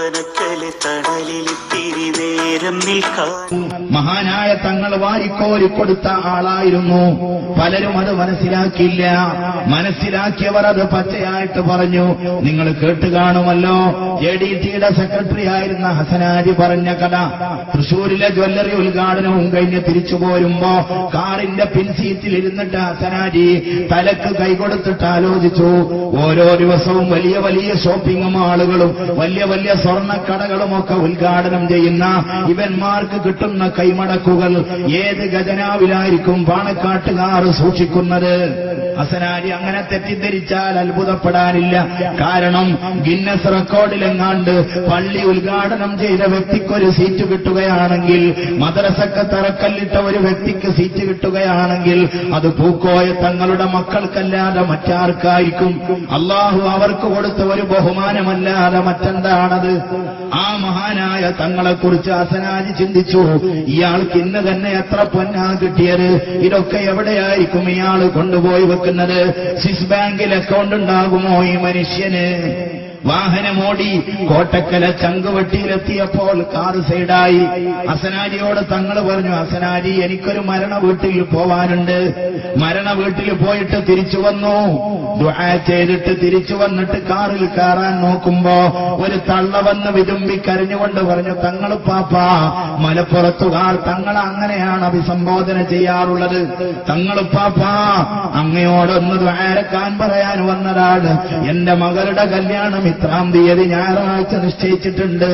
வானத்தலி தடலில் தீ മഹാനായ തങ്ങൾ വാരിക്കോരി കൊടുത്ത ആളായിരുന്നു. പലരും അത് മനസ്സിലാക്കിയില്ല. മനസ്സിലാക്കിയവർ അത് പച്ചയായിട്ട് പറഞ്ഞു. നിങ്ങൾ കേട്ട് കാണുമല്ലോ. എ ഡി ടിയുടെ സെക്രട്ടറി ആയിരുന്ന ഹസനാജി പറഞ്ഞ കഥ. തൃശൂരിലെ ജ്വല്ലറി ഉദ്ഘാടനവും കഴിഞ്ഞ് തിരിച്ചു പോരുമ്പോ കാറിന്റെ പിൻസീറ്റിൽ ഇരുന്നിട്ട് ഹസനാജി തലക്ക് കൈകൊടുത്തിട്ട് ആലോചിച്ചു. ഓരോ ദിവസവും വലിയ വലിയ ഷോപ്പിംഗ് മാളുകളും വലിയ വലിയ സ്വർണക്കടകളും ഒക്കെ ഉദ്ഘാടനം ചെയ്യുന്ന ഇവന്മാർക്ക് കിട്ടുന്ന കൈമടക്കുകൾ ഏത് ഖജനാവിലായിരിക്കും പാണക്കാട്ടുകാർ സൂക്ഷിക്കുന്നത്? ഹസനാരി അങ്ങനെ തെറ്റിദ്ധരിച്ചാൽ അത്ഭുതപ്പെടാനില്ല. കാരണം ഗിന്നസ് റെക്കോർഡിലെങ്ങാണ്ട് പള്ളി ഉദ്ഘാടനം ചെയ്ത വ്യക്തിക്കൊരു സീറ്റ് കിട്ടുകയാണെങ്കിൽ മദ്രസക്ക് തറക്കല്ലിട്ട ഒരു വ്യക്തിക്ക് സീറ്റ് കിട്ടുകയാണെങ്കിൽ അത് പൂക്കോയ തങ്ങളുടെ മക്കൾക്കല്ലാതെ മറ്റാർക്കായിരിക്കും. അള്ളാഹു അവർക്ക് കൊടുത്ത ഒരു ബഹുമാനമല്ലാതെ മറ്റെന്താണത്? ആ മഹാനായ തങ്ങളെക്കുറിച്ച് ഹസനാലി ചിന്തിച്ചു ഇയാൾക്ക് ഇന്ന് തന്നെ എത്ര പൊന്നാ കിട്ടിയത്? ഇതൊക്കെ എവിടെയായിരിക്കും ഇയാൾ കൊണ്ടുപോയി വെക്കുന്നത് സ്വിസ് ബാങ്കിൽ അക്കൗണ്ട് ഉണ്ടാകുമോ ഈ മനുഷ്യന്? വാഹനമോടി കോട്ടക്കല ചങ്കുവെട്ടിയിലെത്തിയപ്പോൾ കാർ സൈഡായി. അസനാരിയോട് തങ്ങൾ പറഞ്ഞു അസനാരി എനിക്കൊരു മരണ വീട്ടിൽ പോവാനുണ്ട്. മരണ വീട്ടിൽ പോയിട്ട് തിരിച്ചു വന്നു. ദുആ ചെയ്തിട്ട് തിരിച്ചു വന്നിട്ട് കാറിൽ കയറാൻ നോക്കുമ്പോ ഒരു തള്ള വന്ന് വിതുമ്പി കരഞ്ഞുകൊണ്ട് പറഞ്ഞു തങ്ങൾ പാപ്പ മലപ്പുറത്തുകാർ തങ്ങൾ അങ്ങനെയാണ് അഭിസംബോധന ചെയ്യാറുള്ളത്. തങ്ങൾ പാപ്പ അങ്ങയോടൊന്ന് ദ്വാരക്കാൻ പറയാൻ വന്നതാണ്. എന്റെ മകളുടെ കല്യാണം ഇത്രാം തീയതി ഞായറാഴ്ച നിശ്ചയിച്ചിട്ടുണ്ട്.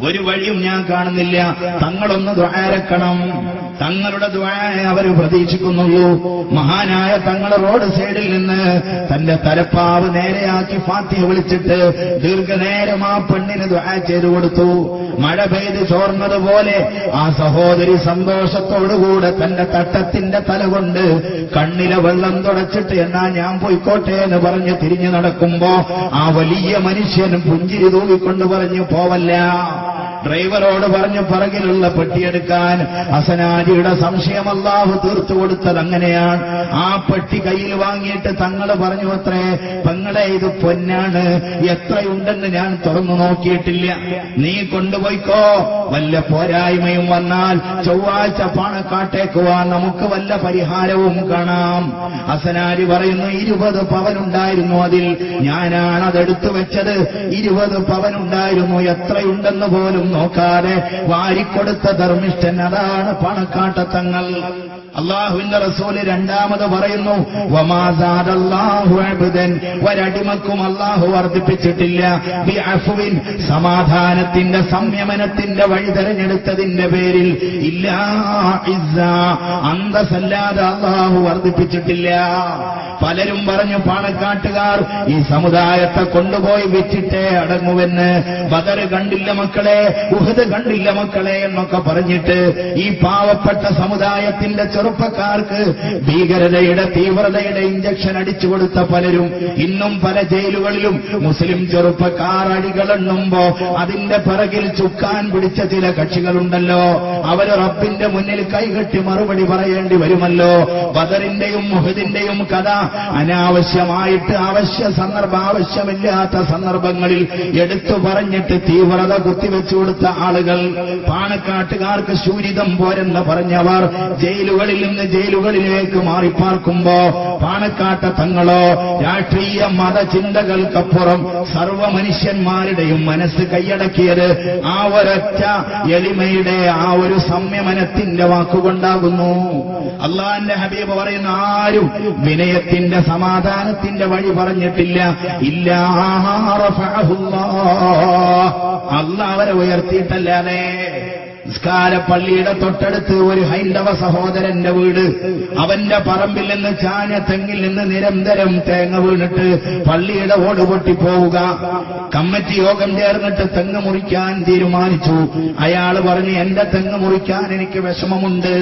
ഒരു വഴിയും ഞാൻ കാണുന്നില്ല. തങ്ങളൊന്ന് ദ്വാരക്കണം. തങ്ങളുടെ ദ്വായ അവർ പ്രതീക്ഷിക്കുന്നുള്ളൂ. മഹാനായ തങ്ങൾ റോഡ് സൈഡിൽ നിന്ന് തന്റെ തലപ്പാവ് നേരെയാക്കി ഫാത്തിഹ വിളിച്ചിട്ട് ദീർഘനേരം ആ പെണ്ണിന് ദ്വാ ചെയ്തു കൊടുത്തു. മഴ പെയ്ത് ചോർന്നതുപോലെ ആ സഹോദരി സന്തോഷത്തോടുകൂടെ തന്റെ തട്ടത്തിന്റെ തല കൊണ്ട് കണ്ണിലെ വെള്ളം തുടച്ചിട്ട് എന്നാ ഞാൻ പോയിക്കോട്ടെ എന്ന് പറഞ്ഞ് തിരിഞ്ഞു നടക്കുമ്പോ ആ വലിയ മനുഷ്യനും പുഞ്ചിരി തൂവിക്കൊണ്ട് പറഞ്ഞു പോവല്ല. ഡ്രൈവറോട് പറഞ്ഞു പറകിലുള്ള പെട്ടിയെടുക്കാൻ അസനാജിയുടെ സംശയം അല്ലാഹു തീർത്തു കൊടുത്തത് അങ്ങനെയാണ്. ആ പെട്ടി കയ്യിൽ വാങ്ങിയിട്ട് തങ്ങൾ പറഞ്ഞു അത്രേ പെങ്ങളെ ഇത് പൊന്നാണ്. എത്രയുണ്ടെന്ന് ഞാൻ തുറന്നു നോക്കിയിട്ടില്ല. നീ കൊണ്ടുപോയിക്കോ. വല്ല പോരായ്മയും വന്നാൽ ചൊവ്വാഴ്ച പാണക്കാട്ടേക്ക് നമുക്ക് വല്ല പരിഹാരവും കാണാം. അസനാരി പറയുന്നു ഇരുപത് പവനുണ്ടായിരുന്നു അതിൽ. ഞാനാണ് അതെടുത്തു വെച്ചത്. ഇരുപത് പവനുണ്ടായിരുന്നു. എത്രയുണ്ടെന്ന് പോലും നോക്കാതെ വാരിക്കൊടുത്ത ധർമ്മിഷ്ഠൻ അതാണ് പണക്കാട്ടത്തങ്ങൾ അള്ളാഹുവിന്റെ റസൂൽ രണ്ടാമത് പറയുന്നു ഒരടിമക്കും അള്ളാഹു വർദ്ധിപ്പിച്ചിട്ടില്ല. സമാധാനത്തിന്റെ സംയമനത്തിന്റെ വഴി തെരഞ്ഞെടുത്തതിന്റെ പേരിൽ. ഇല്ലാ അന്തസല്ലാതെ അള്ളാഹു വർദ്ധിപ്പിച്ചിട്ടില്ല. പലരും പറഞ്ഞു പാണക്കാട്ടുകാർ ഈ സമുദായത്തെ കൊണ്ടുപോയി വെച്ചിട്ടേ അടങ്ങുവെന്ന്. ബദർ കണ്ടില്ല മക്കളെ ഉഹദ് കണ്ടില്ല മക്കളെ എന്നൊക്കെ പറഞ്ഞിട്ട് ഈ പാവപ്പെട്ട സമുദായത്തിന്റെ ചെറുപ്പക്കാർക്ക് ഭീകരതയുടെ തീവ്രതയുടെ ഇഞ്ചക്ഷൻ അടിച്ചു കൊടുത്ത പലരും ഇന്നും പല ജയിലുകളിലും മുസ്ലിം ചെറുപ്പക്കാർ അടികളെണ്ണുമ്പോ അതിന്റെ പിറകിൽ ചുക്കാൻ പിടിച്ച ചില കക്ഷികളുണ്ടല്ലോ. അവർ റബ്ബിന്റെ മുന്നിൽ കൈകെട്ടി മറുപടി പറയേണ്ടി വരുമല്ലോ. ബദറിന്റെയും മുഹദിന്റെയും കഥ അനാവശ്യമായിട്ട് അവശ്യ സന്ദർഭ ആവശ്യമില്ലാത്ത സന്ദർഭങ്ങളിൽ എടുത്തു പറഞ്ഞിട്ട് തീവ്രത കുത്തിവെച്ചു കൊടുത്ത ആളുകൾ പാണക്കാട്ടുകാർക്ക് ശൂരിതം പോരെന്ന് പറഞ്ഞവർ ജയിലുകളിൽ നിന്ന് ജയിലുകളിലേക്ക് മാറിപ്പാർക്കുമ്പോ പാണക്കാട്ട തങ്ങളോ രാഷ്ട്രീയ മതചിന്തകൾക്കപ്പുറം സർവ മനുഷ്യന്മാരുടെയും മനസ്സ് കൈയടക്കിയത് ആ ഒരൊറ്റ എളിമയുടെ ആ ഒരു സംയമനത്തിന്റെ വാക്കുകൊണ്ടാകുന്നു. അള്ളാന്റെ ഹബീബ് പറയുന്ന ആരും വിനയത്തിന്റെ സമാധാനത്തിന്റെ വഴി പറഞ്ഞിട്ടില്ല. ഇല്ല അല്ല അവരെ ഉയർത്തിയിട്ടല്ലാതെ നിസ്കാര പള്ളിയുടെ തൊട്ടടുത്ത് ഒരു ഹൈന്ദവ സഹോദരന്റെ വീട്. അവന്റെ പറമ്പിൽ നിന്ന് ചാഞ്ഞ തെങ്ങിൽ നിന്ന് നിരന്തരം തേങ്ങ വീണിട്ട് പള്ളിയുടെ ഓട് പൊട്ടിപ്പോവുക. കമ്മിറ്റി യോഗം ചേർന്നിട്ട് തെങ്ങ് മുറിക്കാൻ തീരുമാനിച്ചു. അയാൾ പറഞ്ഞു എന്റെ തെങ്ങ് മുറിക്കാൻ എനിക്ക് വിഷമമുണ്ട്.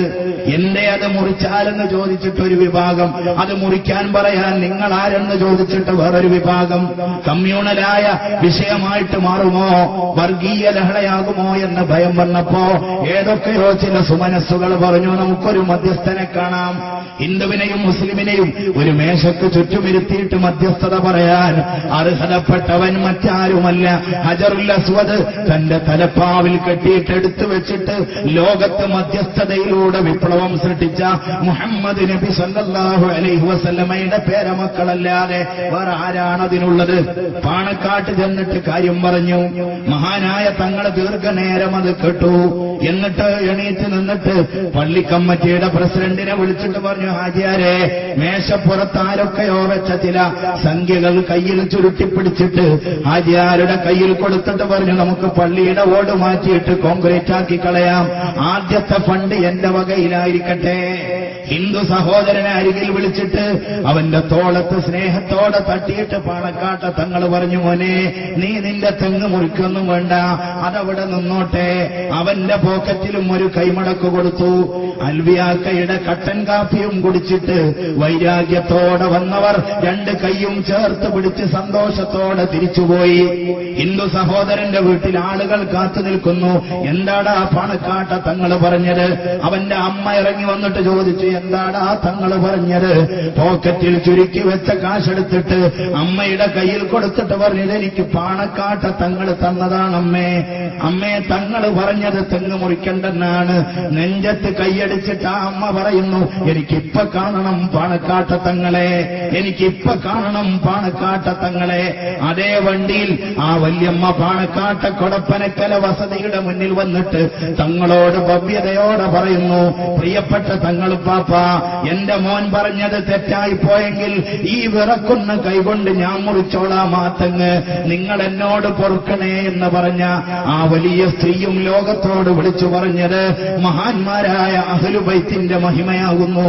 എന്റെ അത് മുറിച്ചാലെന്ന് ചോദിച്ചിട്ട് ഒരു വിഭാഗം. അത് മുറിക്കാൻ പറയാൻ നിങ്ങൾ ആരെന്ന് ചോദിച്ചിട്ട് വേറൊരു വിഭാഗം. കമ്മ്യൂണലായ വിഷയമായിട്ട് മാറുമോ? വർഗീയ ലഹളയാകുമോ എന്ന ഭയം വന്നപ്പോ ഏതൊക്കെയോ ചില സുമനസ്സുകൾ പറഞ്ഞു? നമുക്കൊരു മധ്യസ്ഥനെ കാണാം. ഹിന്ദുവിനെയും മുസ്ലിമിനെയും ഒരു മേശക്ക് ചുറ്റുമിരുത്തിയിട്ട് മധ്യസ്ഥത പറയാൻ അർഹതപ്പെട്ടവൻ മറ്റാരുമല്ല. ഹജറുൽ അസ്വദ് തന്റെ തലപ്പാവിൽ കെട്ടിയിട്ട് എടുത്തു വെച്ചിട്ട് ലോകത്ത് മധ്യസ്ഥതയിലൂടെ വിപ്ലവം സൃഷ്ടിച്ച മുഹമ്മദ് നബി സല്ലാഹു അലൈഹി വസല്ലമയുടെ പേരമക്കളല്ലാതെ വേറെ ആരാണതിനുള്ളത് പാണക്കാട്ട് ചെന്നിട്ട് കാര്യം പറഞ്ഞു. മഹാനായ തങ്ങളെ ദീർഘനേരം അത് കേട്ടു. എന്നിട്ട് എണീറ്റ് നിന്നിട്ട് പള്ളി കമ്മിറ്റിയുടെ പ്രസിഡന്റിനെ വിളിച്ചിട്ട് പറഞ്ഞു ഹാജിയാരെ മേശപ്പുറത്ത് ആരൊക്കെയോ വെച്ച ചില സംഖ്യകൾ കയ്യിൽ ചുരുട്ടിപ്പിടിച്ചിട്ട് ഹാജിയാരുടെ കയ്യിൽ കൊടുത്തിട്ട് പറഞ്ഞു നമുക്ക് പള്ളിയുടെ ഓട് മാറ്റിയിട്ട് കോൺക്രീറ്റ് ആക്കി കളയാം. ആദ്യത്തെ ഫണ്ട് എന്റെ വകയിലായിരിക്കട്ടെ. ഹിന്ദു സഹോദരനെ അരികിൽ വിളിച്ചിട്ട് അവന്റെ തോളത്ത് സ്നേഹത്തോടെ തട്ടിയിട്ട് പാണക്കാട്ട തങ്ങൾ പറഞ്ഞു മോനെ നീ നിന്റെ തെങ്ങ് മുറിക്കൊന്നും വേണ്ട. അതവിടെ നിന്നോട്ടെ. അവന്റെ പോക്കറ്റിലും ഒരു കൈമടക്ക് കൊടുത്തു. അൽവിയാക്കയുടെ കട്ടൻ കാപ്പിയും കുടിച്ചിട്ട് വൈരാഗ്യത്തോടെ വന്നവർ രണ്ട് കൈയും ചേർത്ത് പിടിച്ച് സന്തോഷത്തോടെ തിരിച്ചുപോയി. ഹിന്ദു സഹോദരന്റെ വീട്ടിൽ ആളുകൾ കാത്തു നിൽക്കുന്നു. എന്താടാ പണക്കാട്ട തങ്ങൾ പറഞ്ഞത്? അവന്റെ അമ്മ ഇറങ്ങി വന്നിട്ട് ചോദിച്ചു എന്താടാ തങ്ങൾ പറഞ്ഞത്? പോക്കറ്റിൽ ചുരുക്കി വെച്ച കാശെടുത്തിട്ട് അമ്മയുടെ കയ്യിൽ കൊടുത്തിട്ട് പറഞ്ഞത് എനിക്ക് പാണക്കാട്ട തങ്ങൾ തന്നതാണ് അമ്മേ അമ്മേ തങ്ങൾ പറഞ്ഞത് തെങ്ങ് മുറിക്കണ്ടെന്നാണ്. നെഞ്ചത്ത് കൈയടിച്ചിട്ട് ആ അമ്മ പറയുന്നു എനിക്കിപ്പ കാണണം പാണക്കാട്ടത്തങ്ങളെ എനിക്കിപ്പ കാണണം പാണക്കാട്ടത്തങ്ങളെ. അതേ വണ്ടിയിൽ ആ വല്യമ്മ പാണക്കാട്ട കൊടപ്പനക്കല വസതിയുടെ മുന്നിൽ വന്നിട്ട് തങ്ങളോട് ഭവ്യതയോടെ പറയുന്നു പ്രിയപ്പെട്ട തങ്ങൾ പാപ്പ എന്റെ മോൻ പറഞ്ഞത് തെറ്റായി പോയെങ്കിൽ ഈ വിറക്കുന്ന കൈകൊണ്ട് ഞാൻ മുറിച്ചോളാം ആ തെങ്ങ് നിങ്ങൾ എന്നോട് പൊറുക്കണേ എന്ന് പറഞ്ഞ ആ വലിയ സ്ത്രീയും ലോകത്തോട് വിളിച്ചു പറഞ്ഞത് മഹാന്മാരായ അഹലുബൈത്തിന്റെ മഹിമയാകുന്നു.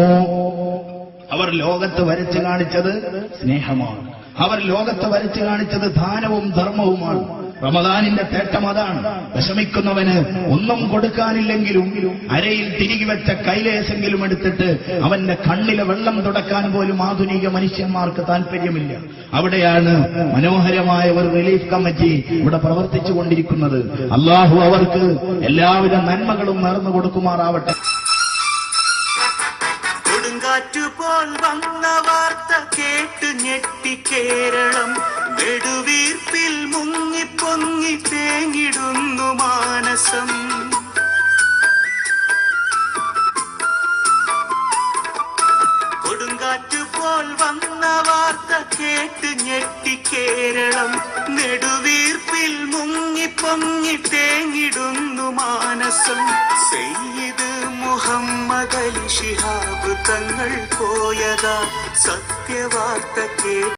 അവർ ലോകത്ത് വരച്ചു കാണിച്ചത് സ്നേഹമാണ്. അവർ ലോകത്ത് വരച്ചു കാണിച്ചത് ദാനവും ധർമ്മവുമാണ്. റമദാനിന്റെ തേട്ടം അതാണ്. വിഷമിക്കുന്നവന് ഒന്നും കൊടുക്കാനില്ലെങ്കിലും അരയിൽ തിരികെ വെച്ച കൈലേശെങ്കിലും എടുത്തിട്ട് അവന്റെ കണ്ണിലെ വെള്ളം തുടക്കാൻ പോലും ആധുനിക മനുഷ്യന്മാർക്ക് താല്പര്യമില്ല അവിടെയാണ് മനോഹരമായ ഒരു റിലീഫ് കമ്മിറ്റി ഇവിടെ പ്രവർത്തിച്ചു കൊണ്ടിരിക്കുന്നത് അള്ളാഹു അവർക്ക് എല്ലാവിധ നന്മകളും നേർന്നു കൊടുക്കുമാറാവട്ടെ കൊടുങ്കാറ്റു പോൽ വന്ന വാർത്ത കേട്ട് ഞെട്ടി കേരളം. നെടുവീർപ്പിൽ മുങ്ങിപ്പൊങ്ങി തേങ്ങിടുന്നു മാനസം. കൊടുങ്കാറ്റുപോൽ വന്ന വാർത്ത കേട്ട് ഞെട്ടി കേരളം. നെടുവീർപ്പിൽ മുങ്ങിപ്പൊങ്ങി തേങ്ങിടുന്നു മാനസം. സെയ്ത് മുഹമ്മദ് അലി ശിഹാബ് തങ്ങൾ പോയതാ സത്യവാർത്ത കേട്ട്